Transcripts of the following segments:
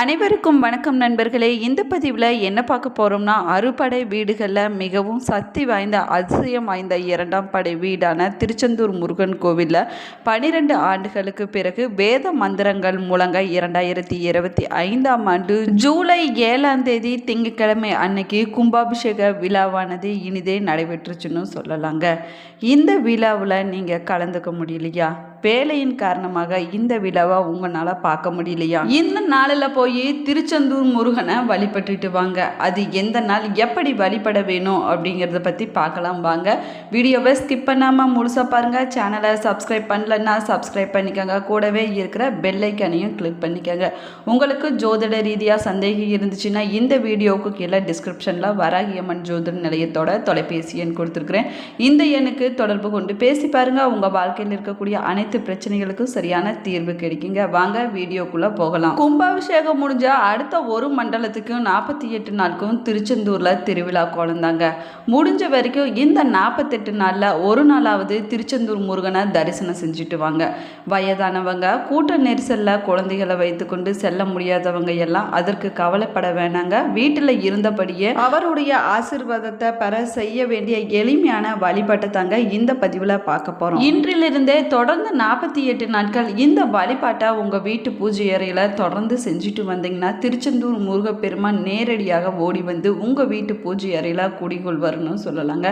அனைவருக்கும் வணக்கம் நண்பர்களே. இந்த பதிவில் என்ன பார்க்க போகிறோம்னா அறுபடை வீடுகளில் மிகவும் சக்தி வாய்ந்த அதிசயம் வாய்ந்த இரண்டாம் படை வீடான திருச்செந்தூர் முருகன் கோவிலில் பனிரெண்டு ஆண்டுகளுக்கு பிறகு வேத மந்திரங்கள் மூலங்க இரண்டாயிரத்தி இருபத்தி ஐந்தாம் ஆண்டு ஜூலை ஏழாம் தேதி திங்கட்கிழமை அன்னைக்கு கும்பாபிஷேக விழாவானது இனிதே நடைபெற்றுச்சுன்னு சொல்லலாங்க. இந்த விழாவில் நீங்கள் கலந்துக்க முடியலையா? வேலையின் காரணமாக இந்த விழாவை உங்களால் பார்க்க முடியலையா? இந்த நாளில் போய் திருச்செந்தூர் முருகனை வழிபட்டுட்டு வாங்க. அது எந்த நாள் எப்படி வழிபட வேணும் அப்படிங்கிறத பற்றி பார்க்கலாம் வாங்க. வீடியோவை ஸ்கிப் பண்ணாமல் முழுசாக பாருங்கள் சேனலை சப்ஸ்கிரைப் பண்ணலன்னா சப்ஸ்கிரைப் பண்ணிக்கோங்க. கூடவே இருக்கிற பெல்லைக்கனையும் கிளிக் பண்ணிக்கோங்க. உங்களுக்கு ஜோதிட ரீதியாக சந்தேகம் இருந்துச்சுன்னா இந்த வீடியோவுக்கு கீழே டிஸ்கிரிப்ஷனில் வராகியம்மன் ஜோதிட நிலையத்தோட தொலைபேசி எண் கொடுத்துருக்குறேன். இந்த எண்ணுக்கு தொடர்பு கொண்டு பேசி பாருங்கள் உங்கள் வாழ்க்கையில் இருக்கக்கூடிய அனைத்து பிரச்சனைகளுக்கும் சரியான தீர்வு கிடைக்குங்க. வாங்க வீடியோக்குள்ளே போகலாம். கும்பாபிஷேகம் முடிஞ்ச அடுத்த ஒரு மண்டலத்துக்கும் நாற்பத்தி எட்டு நாளுக்கும் திருச்செந்தூரில் திருவிழா குழந்தாங்க முடிஞ்ச வரைக்கும் இந்த நாற்பத்தெட்டு நாளில் ஒரு நாளாவது திருச்செந்தூர் முருகனை தரிசனம் செஞ்சுட்டு வாங்க. வயதானவங்க கூட்ட நெரிசலில் குழந்தைகளை வைத்துக்கொண்டு செல்ல முடியாதவங்க எல்லாம் அதற்கு கவலைப்பட வேணாங்க. வீட்டில் இருந்தபடியே அவருடைய ஆசிர்வாதத்தை பெற செய்ய வேண்டிய எளிமையான வழிபாட்டை தாங்க இந்த பதிவில் பார்க்க போகிறோம் இன்றிலிருந்தே தொடர்ந்து நாற்பத்தி எட்டு நாட்கள் இந்த வழிபாட்டை உங்கள் வீட்டு பூஜை அறையில் தொடர்ந்து செஞ்சுட்டு வந்தீங்கன்னா திருச்செந்தூர் முருகப்பெருமான் நேரடியாக ஓடி வந்து உங்கள் வீட்டு பூஜை அறையில் குடிகொள்வார்னு சொல்லலாங்க.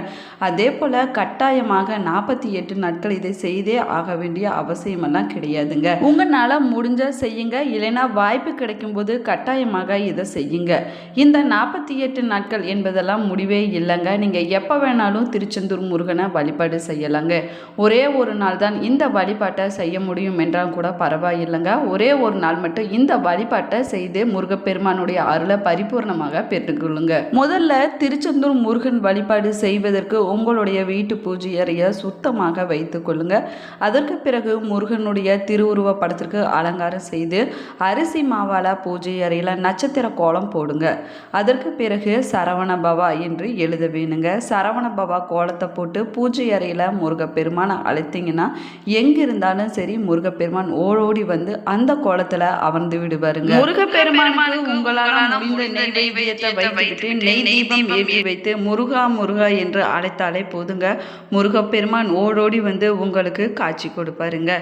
அதே போல் கட்டாயமாக நாற்பத்தி எட்டு நாட்கள் இதை செய்தே ஆக வேண்டிய அவசியமெல்லாம் கிடையாதுங்க. உங்களால் முடிஞ்ச செய்யுங்க இல்லைன்னா வாய்ப்பு கிடைக்கும்போது கட்டாயமாக இதை செய்யுங்க. இந்த நாற்பத்தி எட்டு நாட்கள் என்பதெல்லாம் முடிவே இல்லைங்க. நீங்கள் எப்போ வேணாலும் திருச்செந்தூர் முருகனை வழிபாடு செய்யலாங்க. ஒரே ஒரு நாள் தான் இந்த வழிபாட்டை செய்ய முடியும் என்றால் கூட பரவாயில்லைங்க. ஒரே ஒரு நாள் மட்டும் இந்த வழிபாட்டை செய்து முருகப்பெருமானுடைய அருளை பரிபூர்ணமாக பெற்றுக்கொள்ளுங்க. முதல்ல திருச்செந்தூர் முருகன் வழிபாடு செய்வதற்கு உங்களுடைய வீட்டு பூஜை அறையை சுத்தமாக வைத்துக் கொள்ளுங்க. அதற்கு பிறகு முருகனுடைய திருவுருவ படத்திற்கு அலங்காரம் செய்து அரிசி மாவால பூஜை அறையில் நட்சத்திர கோலம் போடுங்க. அதற்கு பிறகு சரவண பவா என்று எழுத வேணுங்க. சரவண பவா கோலத்தை போட்டு பூஜை அறையில் முருகப்பெருமானை அழைத்தீங்கன்னா எங்கே இருந்தாலும் சரி முருகப்பெருமான் ஓடோடி வந்து அந்த கோலத்தில் அமர்ந்து விடுவாருங்க. முருகப்பெருமானுக்கு உங்களால் முடிந்த நெய்வேத்தியத்தை வைத்துவிட்டு நெய் தீபம் ஏற்றி வைத்து முருகா முருகா என்று அழைத்தாலே போதுங்க. முருகப்பெருமான் ஓடோடி வந்து உங்களுக்கு காட்சி கொடுப்பாருங்க.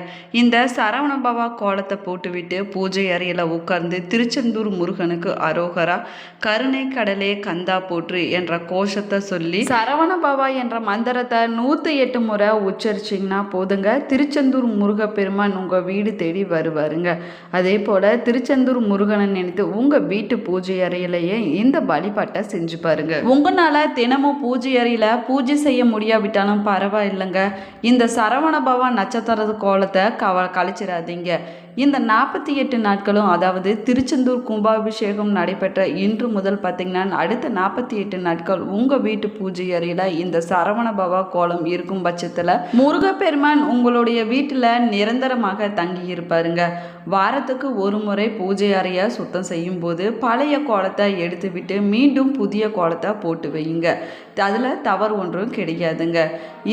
இந்த சரவண பவா கோலத்தை போட்டுவிட்டு பூஜை அறையில் உட்கார்ந்து திருச்செந்தூர் முருகனுக்கு அரோகரா கருணை கடலே கந்தா போற்று என்ற கோஷத்தை சொல்லி சரவண பவா என்ற மந்திரத்தை நூற்றி எட்டு முறை உச்சரிச்சிங்கன்னா போதுங்க. திருச்செந்தூர் முருகப்பெருமான் உங்கள் வீடு தேடி வருவாருங்க. அதே போல் திருச்செந்தூர் முருகனை நினைத்து உங்கள் வீட்டு பூஜை அறையிலேயே இந்த வழிபாட்டை செஞ்சு பாருங்க. உங்களால் தினமும் பூஜை அறையில் பூஜை செய்ய முடியாவிட்டாலும் பரவாயில்லைங்க. இந்த சரவண பவா நட்சத்திர கோலத்தை கவ கழிச்சிடாதீங்க. இந்த நாற்பத்தி எட்டு நாட்களும் அதாவது திருச்செந்தூர் கும்பாபிஷேகம் நடைபெற்ற இன்று முதல் பார்த்திங்கன்னா அடுத்த நாற்பத்தி எட்டு நாட்கள் உங்கள் வீட்டு பூஜை அறையில் இந்த சரவண பவா கோலம் இருக்கும் பட்சத்தில் முருகப்பெருமான் உங்களுடைய வீட்டில் நிரந்தரமாக தங்கி இருப்பாருங்க. வாரத்துக்கு ஒரு முறை பூஜை அறையை சுத்தம் செய்யும் போது பழைய கோலத்தை எடுத்துவிட்டு மீண்டும் புதிய கோலத்தை போட்டு வையுங்க. அதில் தவறு ஒன்றும் கிடையாதுங்க.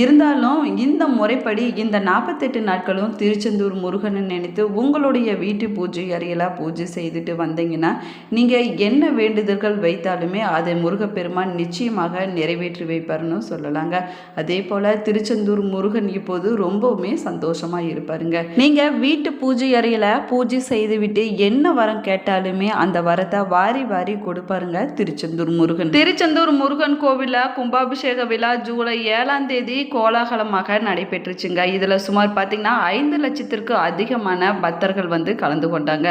இருந்தாலும் இந்த முறைப்படி இந்த நாற்பத்தெட்டு நாட்களும் திருச்செந்தூர் முருகனை நினைத்து உங்களுடைய வீட்டு பூஜை அறையில் பூஜை செய்துட்டு வந்தீங்கன்னா நீங்கள் என்ன வேண்டுதல்கள் வைத்தாலுமே அதை முருகப்பெருமான் நிச்சயமாக நிறைவேற்றி வைப்பார்னு சொல்லலாங்க. அதே போல் திருச்செந்தூர் முருகன் இப்போது ரொம்பவுமே சந்தோஷமாக இருப்பாருங்க. நீங்கள் வீட்டு பூஜை அறையில் பூஜை செய்துவிட்டு என்ன வரம் கேட்டாலுமே அந்த வரத்தை வாரி வாரி கொடுப்பாருங்க திருச்செந்தூர் முருகன். திருச்செந்தூர் முருகன் கோவிலில் கும்பாபிஷேக விழா ஜூலை ஏழாம் தேதி கோலாகலமாக நடைபெற்றுச்சுங்க. இதில் சுமார் பார்த்திங்கன்னா ஐந்து லட்சத்திற்கு அதிகமான பக்தர்கள் வந்து கலந்து கொண்டாங்க.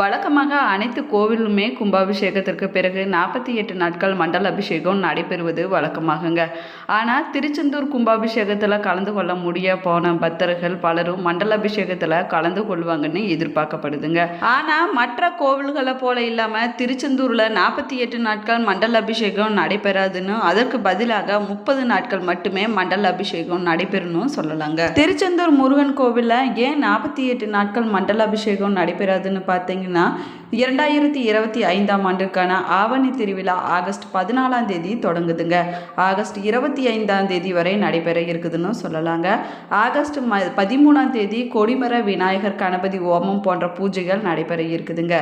வழக்கமாக அனைத்து கோவிலுமே கும்பாபிஷேகத்திற்கு பிறகு நாற்பத்தி எட்டு நாட்கள் மண்டல அபிஷேகம் நடைபெறுவது வழக்கமாகுங்க. ஆனால் திருச்செந்தூர் கும்பாபிஷேகத்தில் கலந்து கொள்ள முடிய போன பக்தர்கள் பலரும் மண்டல அபிஷேகத்தில் கலந்து கொள்வாங்கன்னு எதிர்பார்க்கப்படுதுங்க. ஆனால் மற்ற கோவில்களை போல இல்லாமல் திருச்செந்தூரில் நாற்பத்தி எட்டு நாட்கள் மண்டல அபிஷேகம் நடைபெறாதுன்னு அதற்கு பதிலாக முப்பது நாட்கள் மட்டுமே மண்டல அபிஷேகம் நடைபெறணும் சொல்லலாங்க. திருச்செந்தூர் முருகன் கோவிலில் ஏன் நாற்பத்தி எட்டு நாட்கள் மண்டல அபிஷேகம் நடைபெறாதுன்னு பார்த்தீங்கன்னா இரண்டாயிரத்தி இருபத்தி ஐந்தாம் ஆண்டுக்கான ஆவணி திருவிழா ஆகஸ்ட் பதினாலாம் தேதி தொடங்குதுங்க. ஆகஸ்ட் இருபத்தி ஐந்தாம் தேதி வரை நடைபெற இருக்குதுன்னு சொல்லலாங்க. ஆகஸ்ட் ம பதிமூணாம் தேதி கொடிமர விநாயகர் கணபதி ஓமம் போன்ற பூஜைகள் நடைபெற இருக்குதுங்க.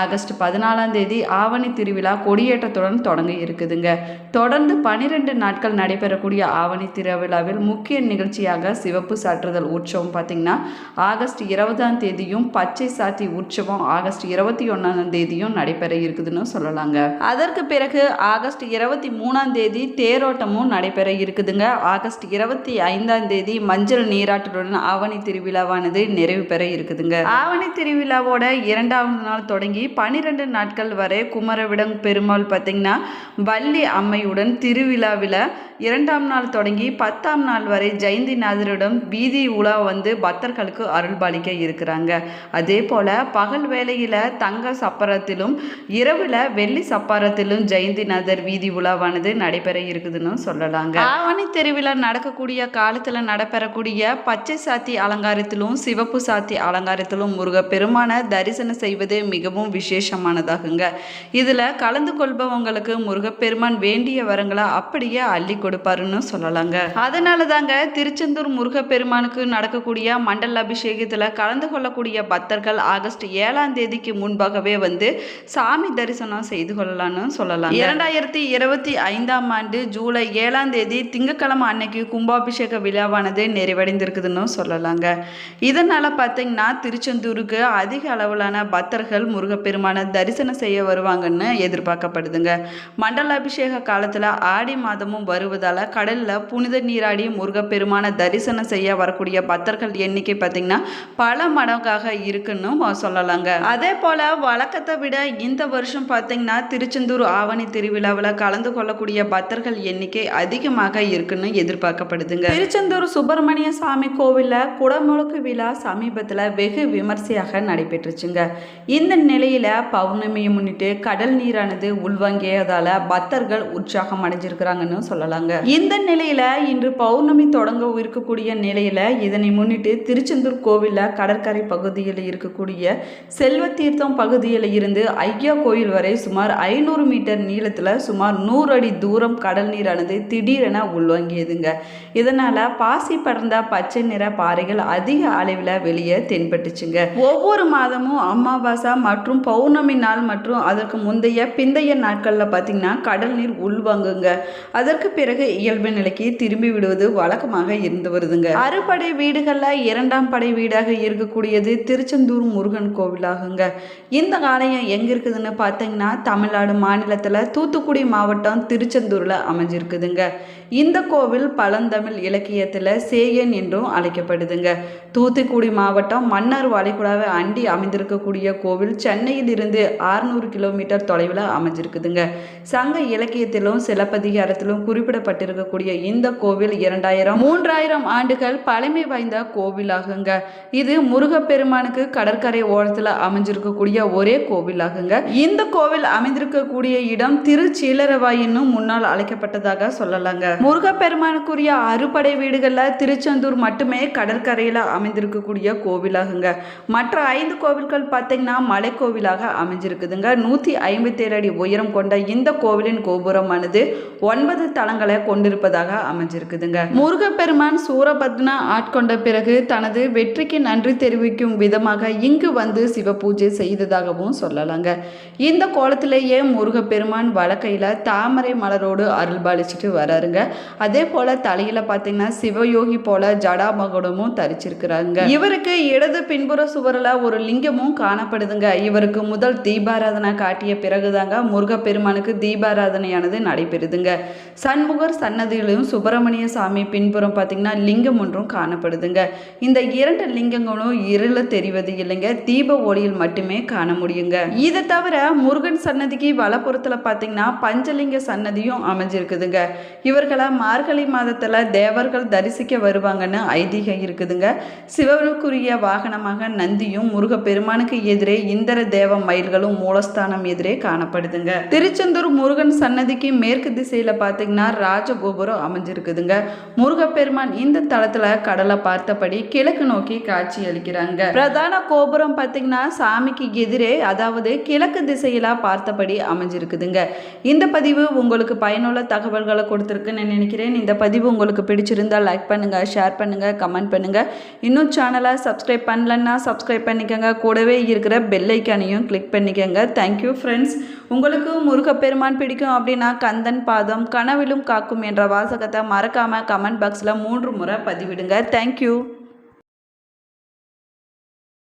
ஆகஸ்ட் பதினாலாம் தேதி ஆவணி திருவிழா கொடியேற்றத்துடன் தொடங்க இருக்குதுங்க. தொடர்ந்து பனிரெண்டு நாட்கள் நடைபெறக்கூடிய ஆவணி திருவிழாவில் முக்கிய நிகழ்ச்சியாக சிவப்பு சாற்றுதல் உற்சவம் பார்த்திங்கன்னா ஆகஸ்ட் இருபதாம் தேதியும் பச்சை சாத்தி உற்சவம் ஆகஸ்ட் இருபத்தி ஒன்றாம் தேதியும் நடைபெற இருக்குதுன்னு சொல்லலாங்க. அதற்கு பிறகு ஆகஸ்ட் இருபத்தி மூணாம் தேதி தேரோட்டமும் நடைபெற இருக்குதுங்க. ஆகஸ்ட் இருபத்தி ஐந்தாம் தேதி மஞ்சள் நீராட்டுடன் ஆவணி திருவிழாவானது நிறைவு பெற இருக்குதுங்க. ஆவணி திருவிழாவோட இரண்டாவது நாள் தொடங்கி பனிரெண்டு நாட்கள் வரை குமரவிடம் பெருமாள் பார்த்திங்கன்னா வள்ளி அம்மை அம்மையுடன் திருவிழாவில் இரண்டாம் நாள் தொடங்கி பத்தாம் நாள் வரை ஜெயந்திநாதரிடம் வீதி உலா வந்து பக்தர்களுக்கு அருள்பாலிக்க இருக்கிறாங்க. அதே போல் பகல் வேளையில் தங்க சப்பரத்திலும் இரவில் வெள்ளி சப்பரத்திலும் ஜெயந்திநாதர் வீதி உலாவானது நடைபெற இருக்குதுன்னு சொல்லலாங்க. ஆவணி தெருவில் நடக்கக்கூடிய காலத்தில் நடைபெறக்கூடிய பச்சை சாத்தி அலங்காரத்திலும் சிவப்பு சாத்தி அலங்காரத்திலும் முருகப்பெருமான தரிசனம் செய்வது மிகவும் விசேஷமானதாகுங்க. இதில் கலந்து கொள்பவங்களுக்கு முருகப்பெருமான் வேண்டிய வரங்களை அப்படியே அள்ளி கொடுப்பாருன்னு சொல்லலாங்க. அதனால தாங்க திருச்செந்தூர் முருகப்பெருமானுக்கு நடக்கக்கூடிய மண்டல அபிஷேகத்தில் கலந்து கொள்ளக்கூடிய பக்தர்கள் ஆகஸ்ட் ஏழாம் தேதிக்கு முன்பாகவே வந்து சாமி தரிசனம் செய்து கொள்ளலாம்னு சொல்லலாம் இரண்டாயிரத்தி இருபத்தி ஐந்தாம் ஆண்டு ஜூலை ஏழாம் தேதி திங்கட்கிழமை அன்னைக்கு கும்பாபிஷேக விழாவானது நிறைவடைந்திருக்குதுன்னு சொல்லலாங்க. இதனால் பார்த்தீங்கன்னா திருச்செந்தூருக்கு அதிக அளவிலான பக்தர்கள் முருகப்பெருமானை தரிசனம் செய்ய வருவாங்கன்னு எதிர்பார்க்கப்படுதுங்க. மண்டல அபிஷேக காலத்தில் ஆடி மாதமும் வருவது வருவதால் கடலில் புனித நீராடி முருகப்பெருமானை தரிசனம் செய்ய வரக்கூடிய பக்தர்கள் எண்ணிக்கை பார்த்தீங்கன்னா பல மடங்காக இருக்குன்னு சொல்லலாங்க. அதே போல் வழக்கத்தை விட இந்த வருஷம் பார்த்தீங்கன்னா திருச்செந்தூர் ஆவணி திருவிழாவில் கலந்து கொள்ளக்கூடிய பக்தர்கள் எண்ணிக்கை அதிகமாக இருக்குன்னு எதிர்பார்க்கப்படுதுங்க. திருச்செந்தூர் சுப்பிரமணிய சாமி கோவிலில் குடமுழுக்கு விழா சமீபத்தில் வெகு விமர்சையாக நடைபெற்றுச்சுங்க. இந்த நிலையில் பௌர்ணமியை முன்னிட்டு கடல் நீரானது உள்வாங்கியதால் பக்தர்கள் உற்சாகம் அடைஞ்சிருக்கிறாங்கன்னு சொல்லலாங்க. இந்த நிலையில இன்று பௌர்ணமி தொடங்க இருக்கக்கூடிய நிலையில இதனை முன்னிட்டு திருச்செந்தூர் கோவில்ல கடற்கரை பகுதியில் இருக்கக்கூடிய செல்வ தீர்த்தம் பகுதியில் இருந்து ஐயா கோயில் வரை சுமார் ஐநூறு மீட்டர் நீளத்தில் சுமார் நூறு அடி தூரம் கடல் நீரானது திடீரென உள்வாங்கியதுங்க. இதனால பாசி படர்ந்த பச்சை நிற பாறைகள் அதிக அளவில் வெளியே தென்பட்டுச்சுங்க. ஒவ்வொரு மாதமும் அமாவாசை மற்றும் பௌர்ணமி நாள் மற்றும் அதற்கு முந்தைய பிந்தைய நாட்களில் பார்த்தீங்கன்னா கடல் நீர் உள்வாங்குங்க. அதற்கு பிறகு இயல்பு நிலைக்கு திரும்பி விடுவது வழக்கமாக இருந்து வருதுங்க. அறுபடை வீடுகளில் இரண்டாம் படை வீடாக இருக்கக்கூடியது திருச்செந்தூர் முருகன் கோவிலாகுங்க. இந்த ஆலயம் எங்கே இருக்குதுன்னு பார்த்தீங்கன்னா தமிழ்நாடு மாநிலத்தில் தூத்துக்குடி மாவட்டம் திருச்செந்தூரில் அமைஞ்சிருக்குதுங்க. இந்த கோவில் பழந்தமிழ் இலக்கியத்தில் சேயன் என்றும் அழைக்கப்படுதுங்க. தூத்துக்குடி மாவட்டம் மன்னார் வளைகுடாவை அண்டி அமைந்திருக்கக்கூடிய கோவில் சென்னையில் இருந்து ஆறுநூறு கிலோமீட்டர் தொலைவில் அமைஞ்சிருக்குதுங்க. சங்க இலக்கியத்திலும் சிலப்பதிகாரத்திலும் குறிப்பிடப்பட்டிருக்கக்கூடிய இந்த கோவில் இரண்டாயிரம் மூன்றாயிரம் ஆண்டுகள் பழமை வாய்ந்த கோவிலாகுங்க. இது முருகப்பெருமானுக்கு கடற்கரை ஓரத்தில் அமைஞ்சிருக்கக்கூடிய ஒரே கோவிலாகுங்க. இந்த கோவில் அமைந்திருக்கக்கூடிய இடம் திருச்சீலரவாய் முன்னால் அழைக்கப்பட்டதாக சொல்லலாங்க. முருகப்பெருமானுக்குரிய அறுபடை வீடுகளில் திருச்செந்தூர் மட்டுமே கடற்கரையில் அமைந்திருக்கக்கூடிய கோவிலாகுங்க. மற்ற ஐந்து கோவில்கள் பார்த்தீங்கன்னா மலைக்கோவிலாக அமைஞ்சிருக்குதுங்க. நூற்றி ஐம்பத்தேழு அடி உயரம் கொண்ட இந்த கோவிலின் கோபுரமானது ஒன்பது தளங்களை கொண்டிருப்பதாக அமைஞ்சிருக்குதுங்க. முருகப்பெருமான் சூரபத்னா ஆட்கொண்ட பிறகு தனது வெற்றிக்கு நன்றி தெரிவிக்கும் விதமாக இங்கு வந்து சிவ பூஜை செய்ததாகவும் சொல்லலாங்க. இந்த கோலத்திலேயே முருகப்பெருமான் வழக்கையில் தாமரை மலரோடு அருள்பாலிச்சுட்டு வராருங்க. அதே போல தலையில பார்த்தீங்கன்னா சிவயோகி போல ஜடாமகுடமும் தரிச்சிருக்கிறாங்க இவருக்கு இடது பின்புற சுவரில் ஒரு லிங்கமும் காணப்படுதுங்க. இவருக்கு முதல் தீபாராதனை காட்டிய பிறகுதாங்க முருகப்பெருமானுக்கு தீபாராதனையானது நடைபெறுதுங்க. சண்முகர் சன்னதியிலும் சுப்பிரமணிய சாமி பின்புறம் பார்த்தீங்கன்னா லிங்கம் ஒன்றும் காணப்படுதுங்க. இந்த இரண்டு லிங்கங்களும் இருள தெரிவது இல்லைங்க. தீப ஒளியில் மட்டுமே காண முடியுங்க. இதை தவிர முருகன் சன்னதிக்கு வலப்புறத்தில் பார்த்தீங்கன்னா பஞ்சலிங்க சன்னதியும் அமைஞ்சிருக்குதுங்க. இவர்களை மார்கழி மாதத்தில் தேவர்கள் தரிசிக்க வருவாங்கன்னு ஐதீகம் இருக்குதுங்க. சிவனுக்குரிய வாகனமாக நந்தியும் முருகப்பெருமானுக்கு எதிரே இந்திர தேவ மயில்களும் மூலஸ்தானம் எதிரே காணப்படுதுங்க. திருச்செந்தூர் முருகன் சன்னதிக்கு மேற்கு திசையில் பார்த்து பார்த்தீங்கன்னா ராஜகோபுரம் அமைஞ்சிருக்குதுங்க. முருகப்பெருமான் இந்த தளத்தில் கடலை பார்த்தபடி கிழக்கு நோக்கி காட்சி அளிக்கிறாங்க. பிரதான கோபுரம் பார்த்தீங்கன்னா சாமிக்கு எதிரே அதாவது கிழக்கு திசையில் பார்த்தபடி அமைஞ்சிருக்குதுங்க. இந்த பதிவு உங்களுக்கு பயனுள்ள தகவல்களை கொடுத்துருக்குன்னு நினைக்கிறேன். இந்த பதிவு உங்களுக்கு பிடிச்சிருந்தா லைக் பண்ணுங்க ஷேர் பண்ணுங்க கமெண்ட் பண்ணுங்க. இன்னும் சேனலை சப்ஸ்கிரைப் பண்ணலன்னா சப்ஸ்கிரைப் பண்ணிக்கோங்க. கூடவே இருக்கிற பெல் ஐக்கானையும் கிளிக் பண்ணிக்கோங்க. தேங்க்யூ ஃப்ரெண்ட்ஸ் உங்களுக்கு முருகப்பெருமான் பிடிக்கும் அப்படின்னா கந்தன் பாதம் கனவிலும் காக்கும் என்ற வாசகத்தை மறக்காமல் கமெண்ட் பாக்ஸில் மூன்று முறை பதிவிடுங்க. தேங்க்யூ